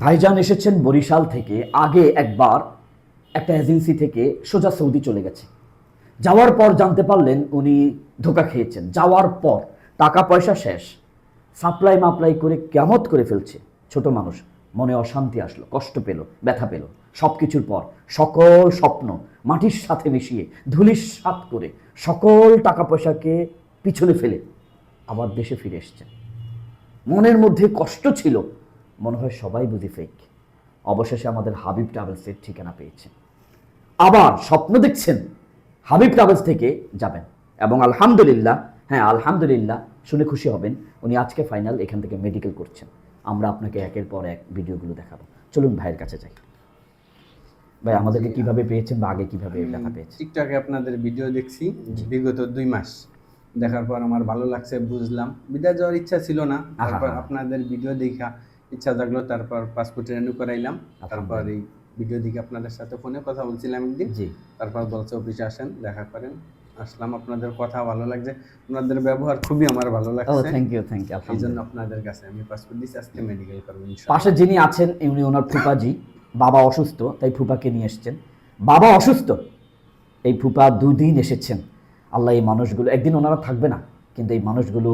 ভাইজান এসেছেন বরিশাল থেকে। আগে একবার একটা এজেন্সি থেকে সোজা সৌদি চলে গেছে। যাওয়ার পর জানতে পারলেন উনি ধোকা খেয়েছেন। যাওয়ার পর টাকা পয়সা শেষ। সাপ্লাই মাপ্লাই করে কেমত করে ফেলছে ছোট মানুষ। মনে অশান্তি আসলো, কষ্ট পেল, ব্যথা পেল। সব কিছুর পর সকল স্বপ্ন মাটির সাথে মিশিয়ে ধুলির সাত করে সকল টাকা পয়সাকে পিছনে ফেলে আবার দেশে ফিরে এসছেন মনের মধ্যে কষ্ট ছিল। মনে হয় সবাই বুঝি ফেক অবশেষে আমাদের হাবিব ট্রাভেলসের ঠিকানা পেয়েছেন আবার স্বপ্ন দেখছেন হাবিব ট্রাভেলস থেকে যাবেন। এবং আলহামদুলিল্লাহ হ্যাঁ আলহামদুলিল্লাহ শুনে খুশি হবেন উনি আজকে ফাইনাল এখান থেকে মেডিকেল করছেন। আমরা আপনাকে একের পর এক ভিডিওগুলো দেখাবো। চলুন ভাইয়ের কাছে যাই। ভাই আমাদেরকে কীভাবে পেয়েছেন বা আগে কীভাবে দেখা পেয়েছেন? টিকটকে আপনাদের ভিডিও দেখছি বিগত দুই মাস। দেখার পর আমার ভালো লাগছে বুঝলাম। বিদায় যাওয়ার ইচ্ছা ছিল না। তারপর আপনাদের ভিডিও দেখা। ইচ্ছা জাগলো তারপর পাসপোর্ট রেনু করাইলাম। তারপর এই ভিডিও দেখে আপনাদের সাথে ফোনে কথা বলছিলাম একদিন। জি। তারপর বলছে অফিসে আসেন দেখা করেন। আসলাম আপনাদের কথা ভালো লাগছে। আপনাদের ব্যবহার খুবই আমার ভালো ও লাগছে। থ্যাংক ইউ থ্যাংক ইউ এই জন্য আপনাদের কাছে আমি পাসপোর্ট দিচ্ছি আজকে মেডিকেল করব ইনশাআল্লাহ। পাশে যিনি আছেন উনি ওনার ফুপাজি। বাবা অসুস্থ তাই ফুপাকে নিয়ে এসেছেন। বাবা অসুস্থ এই ফুপা দুদিন এসেছেন। আল্লাহ এই মানুষগুলো একদিন ওনারা থাকবে না কিন্তু এই মানুষগুলো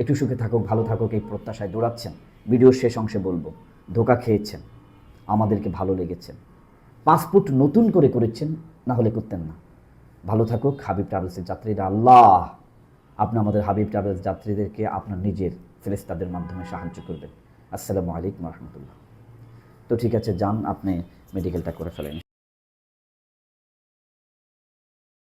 একটু সুখে থাকুক ভালো থাকুক এই প্রত্যাশায় দৌড়াচ্ছেন। ভিডিওর শেষ অংশে বলব, ধোকা খেয়েছেন, আমাদেরকে ভালো লেগেছেন পাসপোর্ট নতুন করে করেছেন, না হলে করতেন না। ভালো থাকুক, হাবিব ট্রাভেলসের যাত্রীরা, আল্লাহ! আপনি আমাদের হাবিব ট্রাভেলস যাত্রীদেরকে আপনার নিজের ফেরেস্তাদের মাধ্যমে সাহায্য করবেন। আসসালামু আলাইকুম রহমতুল্লাহ। তো ঠিক আছে, যান, আপনি মেডিকেলটা করে ফেলেন।